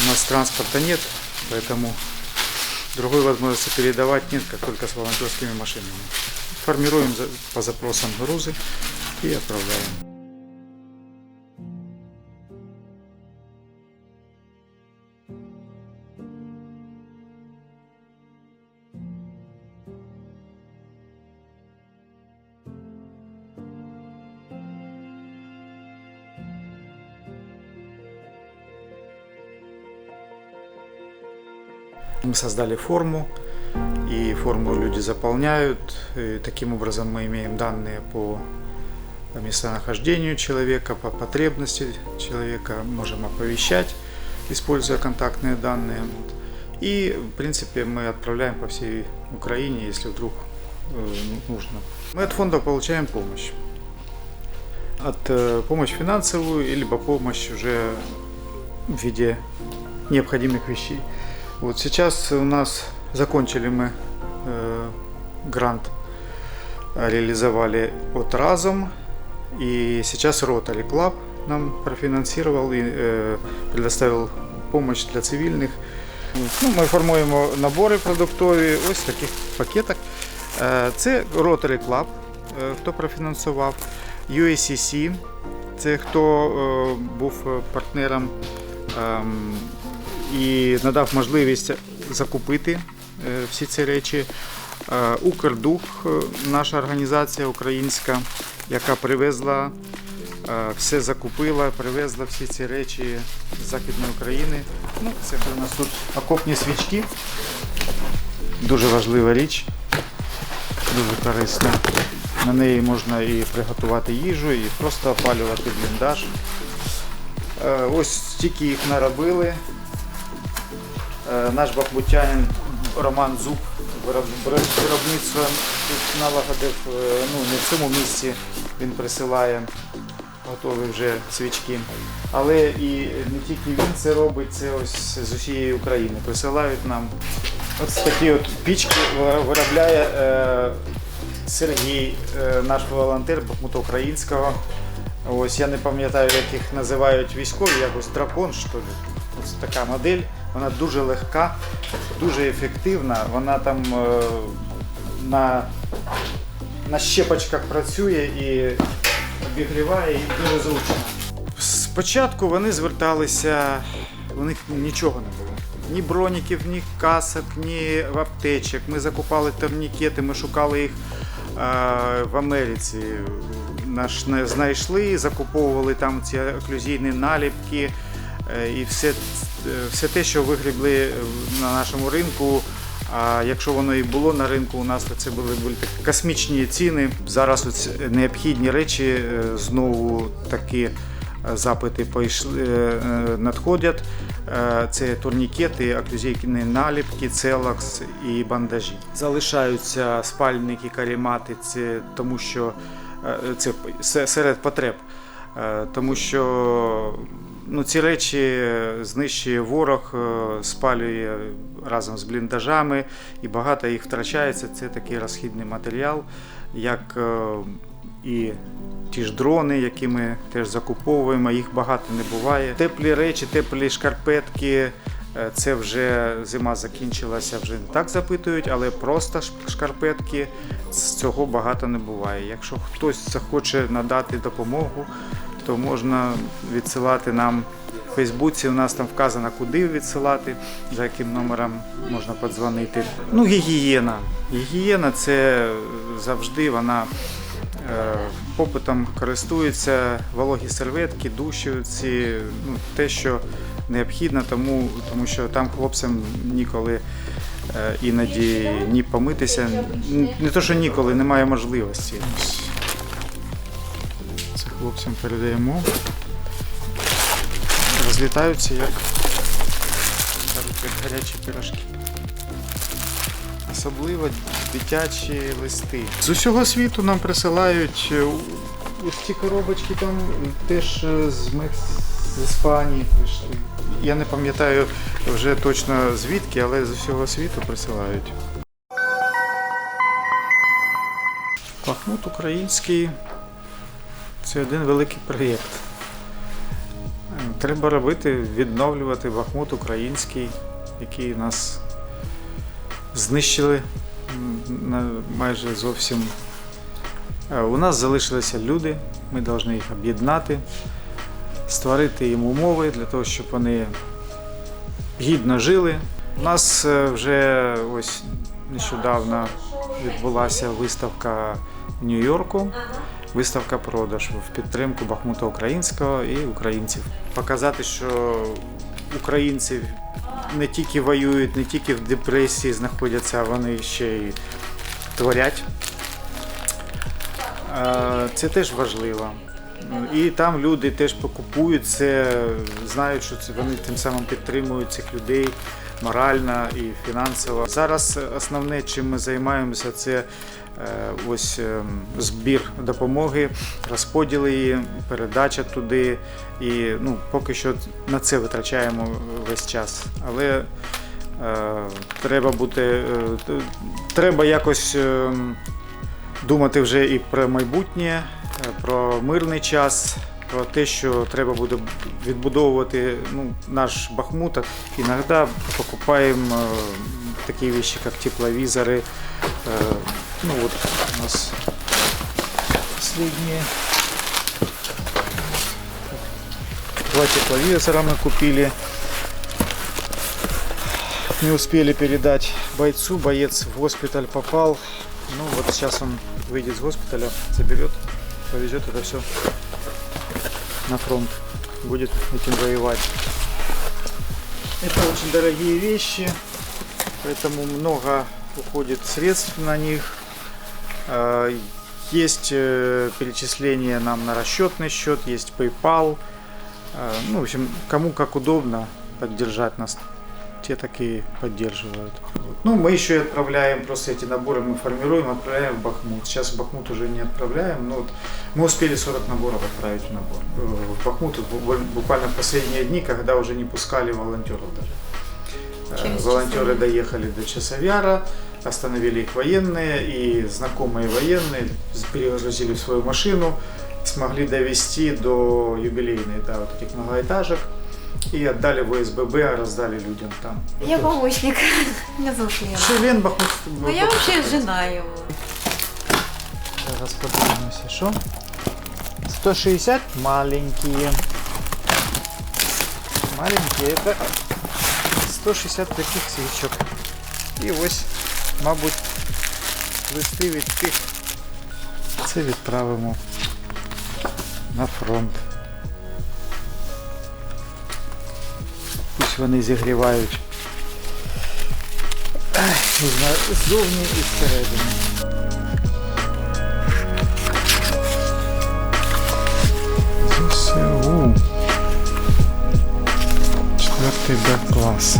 У нас транспорта нет, поэтому другой возможности передавать нет, как только с волонтерскими машинами. Формируем по запросам грузы и отправляем. Мы создали форму, и форму люди заполняют. И таким образом мы имеем данные по местонахождению человека, по потребности человека, можем оповещать, используя контактные данные. И, в принципе, мы отправляем по всей Украине, если вдруг э, нужно. Мы от фонда получаем помощь. От э, помощь финансовую, либо помощь уже в виде необходимых вещей. Вот сейчас у нас закончили мы э, грант, э, реализовали от Разом, и сейчас Rotary Club нам профінансував і е, предоставив помощь для цивільних. Ну, ми формуємо набори продуктові, ось в таких пакетах. Е, Це Rotary Club, е, хто профінансував, UACC, це хто е, був партнером ем, і надав можливість закупити е, всі ці речі. Е, Укрдух, е, наша організація українська, яка привезла, все закупила, привезла всі ці речі з Західної України. Ну, це у нас тут окопні свічки. Дуже важлива річ, дуже корисна. На неї можна і приготувати їжу, і просто опалювати бліндаж. Ось стільки їх наробили. Е, Наш бахмутянин Роман Зуб вироб- вироб- виробництво налагодив е, ну, не в цьому місці він присилає готові вже свічки. Але і не тільки він це робить, це ось з усієї України. Присилають нам ось такі от пічки виробляє е, Сергій, наш волонтер Бахмута Українського. Ось я не пам'ятаю, як їх називають військові, якось дракон, що ли. Ось така модель. Вона дуже легка, дуже ефективна. Вона там е, на, на щепочках працює і обігріває і дуже зручно. Спочатку вони зверталися, у них нічого не було. Ні броніків, ні касок, ні аптечок. Ми закупали турнікети, ми шукали їх е, в Америці. Наш не знайшли, закуповували там ці оклюзійні наліпки е, і все, все те, що вигрібли на нашому ринку. А якщо воно і було на ринку, у нас то це були, були такі космічні ціни. Зараз ось необхідні речі е, знову такі е, запити пойшли, е, е, надходять. Е, Це турнікети, оклюзійні наліпки, целакс і бандажі. Залишаються спальники, карімати, це тому що е, це серед потреб. Е, Тому що ну, ці речі знищує ворог, е, спалює разом з бліндажами і багато їх втрачається. Це такий розхідний матеріал, як е, і ті ж дрони, які ми теж закуповуємо, їх багато не буває. Теплі речі, теплі шкарпетки. Е, Це вже зима закінчилася, вже не так запитують, але просто шкарпетки з цього багато не буває. Якщо хтось захоче надати допомогу, то можна відсилати нам в Фейсбуці. У нас там вказано, куди відсилати, за яким номером можна подзвонити. Ну, гігієна. Гігієна це завжди вона е, попитом користується, вологі серветки, душі, ці, ну, те, що необхідно, тому, тому що там хлопцям ніколи е, іноді ні помитися. Не то, що ніколи, немає можливості. Це хлопцям передаємо. Розлітаються як, як гарячі пірожки. Особливо дитячі листи. З усього світу нам присилають е, ось ці коробочки там теж е, з, Мекс... з Іспанії прийшли. Я не пам'ятаю вже точно звідки, але з усього світу присилають. Бахмут український це один великий проєкт. Треба робити, відновлювати Бахмут український, який нас знищили майже зовсім. Е, У нас залишилися люди, ми повинні їх об'єднати, створити їм умови для того, щоб вони гідно жили. У нас е, вже ось нещодавно відбулася виставка в Нью-Йорку. Виставка продаж в підтримку Бахмута Українського і українців. Показати, що українці не тільки воюють, не тільки в депресії знаходяться, а вони ще й творять. Е, Це теж важливо. І там люди теж покупують це, знають, що це вони тим самим підтримують цих людей морально і фінансово. Зараз основне, чим ми займаємося, це е, ось е, збір допомоги, розподіл її, передача туди. І ну, поки що на це витрачаємо весь час. Але е, треба бути, е, треба якось. Думати вже і про майбутнє, е, про мирний час, про те, що треба буде відбудовувати ну, наш Бахмут. Іноді покупаємо е, такі речі, як тепловізори. Е, ну от у нас последние два тепловизора мы купили. Не успели передать бойцу, боец в госпиталь попал. Ну вот сейчас он выйдет с госпиталя, заберет, повезет это все на фронт, будет этим воевать. Это очень дорогие вещи, поэтому много уходит средств на них. А, Есть э, перечисление нам на расчетный счет, есть PayPal. А, Ну, в общем, кому как удобно поддержать нас, те так и поддерживают. Ну, мы еще и отправляем, просто эти наборы мы формируем, отправляем в Бахмут. Сейчас в Бахмут уже не отправляем, но вот мы успели 40 наборов отправить в, набор, э, в Бахмут буквально в последние дни, когда уже не пускали волонтеров даже. Э, Через Волонтеры Часовьяр. доехали до Часовяра, остановили их военные и знакомые военные перегрузили в свою машину, смогли довести до юбилейной, да, вот этих многоэтажек и отдали в ОСББ, раздали людям там. Я помощник. Меня зовут Лена. Член Бахмут. Ну я вообще жена его. Зараз подивимося, що? 160 маленькие. Маленькие это 160 таких свічок. І ось, мабуть, листи від тих. Це відправимо на фронт. Вони зігрівають. Ззовні і зсередини. ЗСУ. Четвертий Б клас.